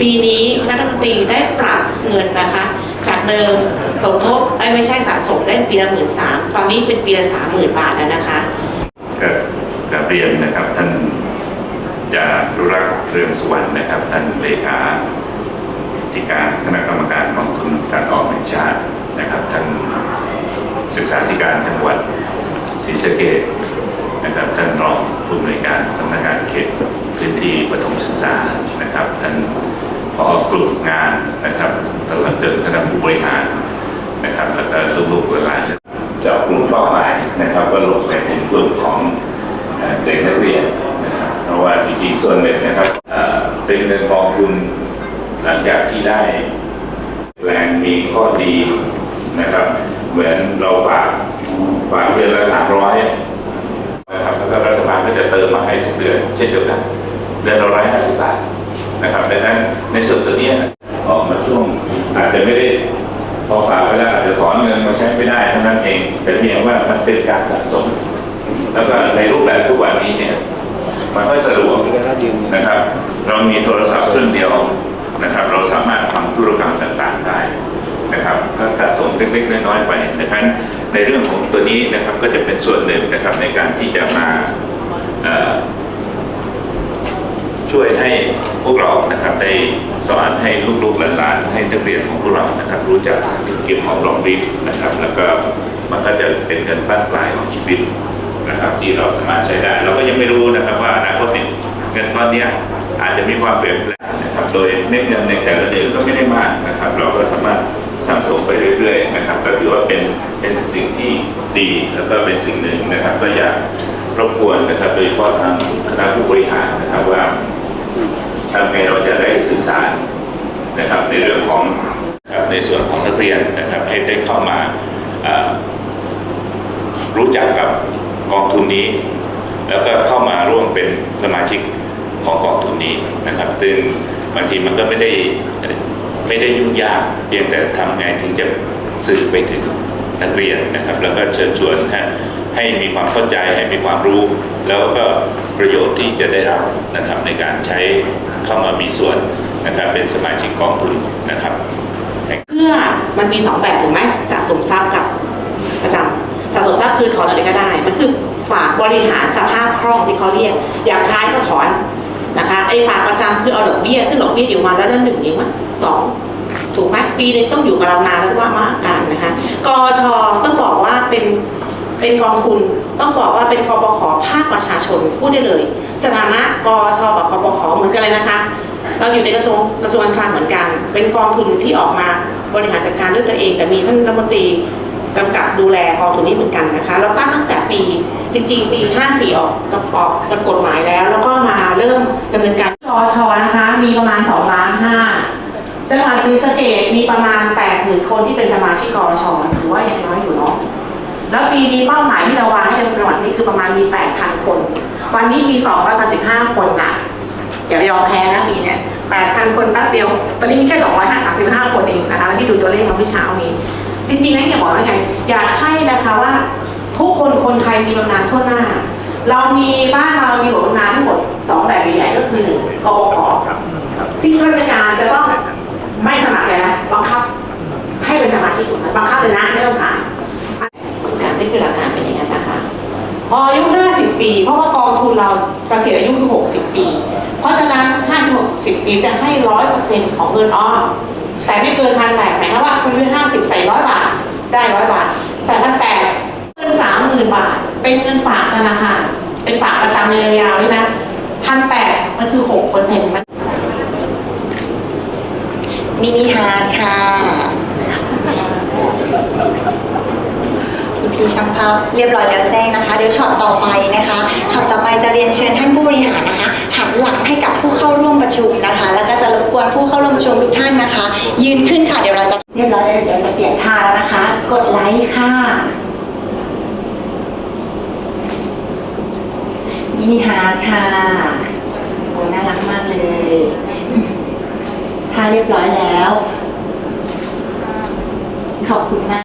ปีนี้คณะรัฐมนตรีได้ปรับเงินนะคะ จากเดิมสมทบเอ้ไม่ใช่สะสมได้ปีละหมื่นสามตอนนี้เป็นปีละสามหมื่นบาทแล้วนะคะก็กราบเรียนนะครับท่านจารุรักษ์เรืองสุวรรณนะครับท่านเลขาธิการคณะกรรมการกองทุนการออมแห่งชาตินะครับท่านศึกษาธิการจังหวัดศรีสะเกษนะครับท่านรองผู้อำนวยการสำนักงานเขตพื้นที่ประถมศึกษานะครับท่าน ผอกลุ่มงานนะครับตลอดจนคณะผู้บริหารนะครับแล้วก็ลูกๆหลานๆเจาะกลุ่มเป้าหมายนะครับก็ลงไปถึงกลุ่มของเด็กนักเรียนนะครับเพราะว่าจริงๆส่วนหนึ่งนะครับเอ่อเป็นเงินกองทุนหลังจากที่ได้แรงมีข้อดีนะครับ เหมือนเราฝากฝากเดือนละสามร้อยนะครับแล้วก็รัฐบาลก็จะเติมมาให้ทุกเดือนเช่นเดียวกันเดือนละร้อยห้าสิบบาท นะครับดังนั้นในส่วนตัวนี้ออกมาช่วงอาจจะไม่ได้พอฝากไปแล้วอาจจะถอนเงินมาใช้ไม่ได้เท่านั้นเอง แต่เพียงว่ามันเป็นการสะสม แล้วก็ในรูปแบบทุกวันนี้เนี่ยมันก็สะดวกนะครับ เรามีโทรศัพท์เครื่องเดียวนะครับ เราสามารถทำธุรกรรมต่างๆได้นะครับก็สะสมเล็กๆน้อยๆไปนะครับในเรื่องของตัวนี้นะครับก็จะเป็นส่วนหนึ่งนะครับในการที่จะมา ช่วยให้พวกเรานะครับได้สอนให้ลูกๆหลานๆให้นักเรียนของพวกเรานะครับรู้จักเก็บหอมรอมริบนะครับ แล้วก็มันก็จะเป็นเงินปั้นปลายของชีวิตนะครับที่เราสามารถใช้ได้ เราก็ยังไม่รู้นะครับว่าอนาคตเนี่ยเงินก้อนนี้อาจจะมีความเปลี่ยนแปลงนะครับโดยเม็ดเงินในแต่ละเดือนก็ไม่ได้มากนะครับ เราก็สามารถสะสมไปเรื่อยๆนะครับ ก็ถือว่าเป็นเป็นสิ่งที่ดีแล้วก็เป็นสิ่งหนึ่งนะครับ ก็อยากรบกวนนะครับโดยเฉพาะทางคณะผู้บริหารนะครับว่า เรียนนะครับให้ได้เข้ามารู้จักกับกองทุนนี้ แล้วก็เข้ามาร่วมเป็นสมาชิกของกองทุนนี้นะครับ ซึ่งบางทีมันก็ไม่ได้ไม่ได้ยุ่งยากเพียงแต่ทำไงถึงจะสื่อไปถึงนักเรียนนะครับ แล้วก็เชิญชวนให้ให้มีความเข้าใจให้มีความรู้ แล้วก็ประโยชน์ที่จะได้รับนะครับในการใช้เข้ามามีส่วนนะครับเป็นสมาชิกกองทุนนะครับ เพื่อมันมีสองแบบถูกไหมสะสมทรัพย์กับประจำสะสมทรัพย์คือถอนอะไรก็ได้ มันคือฝากบริหารสภาพคล่องที่เขาเรียก อยากใช้ก็ถอนนะคะไอ้ฝากประจำคือเอาดอกเบี้ยซึ่งดอกเบี้ยอยู่มาแล้วนั่นหนึ่งเองมั้งสองถูกไหมปีนึงต้องอยู่กับเรานานแล้วว่ามากกันนะคะกชต้องบอกว่าเป็นเป็นกองทุนต้องบอกว่าเป็นกบขภาคประชาชนพูดได้เลย สถานะกชกับกบขเหมือนกันเลยนะคะ เราอยู่ในกระทรวงกระทรวงการคลังเหมือนกัน เป็นกองทุนที่ออกมาบริหารจัดการด้วยตัวเอง แต่มีท่านรัฐมนตรีกำกับดูแลกองทุนนี้เหมือนกันนะคะ เราตั้งตั้งแต่ปีจริงๆ ปี 54 ออกกับออกกับกฎหมายแล้ว แล้วก็มาเริ่มดำเนินการกชนะคะ มีประมาณ2ล้าน5จังหวัดศรีสะเกษมีประมาณ80,000คนที่เป็นสมาชิกกอชถือว่ายังน้อยอยู่เนาะแล้วปีนี้เป้าหมายที่เราวางให้ในจังหวัดนี้คือประมาณมี 8,000 คน วันนี้มี235คนน่ะ อย่าไปยอมแพ้นะปีเนี้ย8,000คนแป๊บเดียว ตอนนี้มีแค่235คนเองนะคะ ที่ดูตัวเลขมาเมื่อเช้านี้ จริงๆแล้วเนี่ยบอกว่าไง อยากให้นะคะว่า ทุกคนคนไทยมีบำนาญทั่วหน้า เรามีบ้านเรามีบำนาญทั้งหมด2แบบใหญ่ๆก็คือหนึ่งกบขซึ่งราชการจะต้องไม่สมัครเลยนะบังคับ ให้เป็นสมาชิกถูกไหมบังคับเลยนะไม่ต้องถามการนี่คือหลักการเป็นอย่างนั้นนะคะ พออายุ50 ปี เพราะว่ากองทุน เราเกษียณอายุคือ 60 ปี เพราะฉะนั้น 50 60 ปีจะให้ 100%ของเงินออม แต่ไม่เกินพันแปดหมายความว่าคุณอายุ50 ใส่100บาท ได้100บาท ใส่พันแปดเงิน30,000บาท เป็นเงินฝากธนาคาร เป็นฝากประจำระยะยาวด้วยนะพันแปดมันคือ 6%มันมินิฮาร์ดค่ะคุณพี่ ช่างภาพเรียบร้อยแล้วแจ้งนะคะ เดี๋ยวช็อตต่อไปนะคะช็อตต่อไปจะเรียนเชิญท่านผู้บริหารนะคะ หันหลังให้กับผู้เข้าร่วมประชุมนะคะ แล้วก็จะรบกวนผู้เข้าร่วมประชุมทุกท่านนะคะ ยืนขึ้นค่ะเดี๋ยวเราจะเรียบร้อยเดี๋ยวจะเปลี่ยนท่าแล้วนะคะ กดไลค์ค่ะมินิฮาร์ค่ะโอ้น่ารักมากเลยท่าเรียบร้อยแล้ว ขอบคุณมาก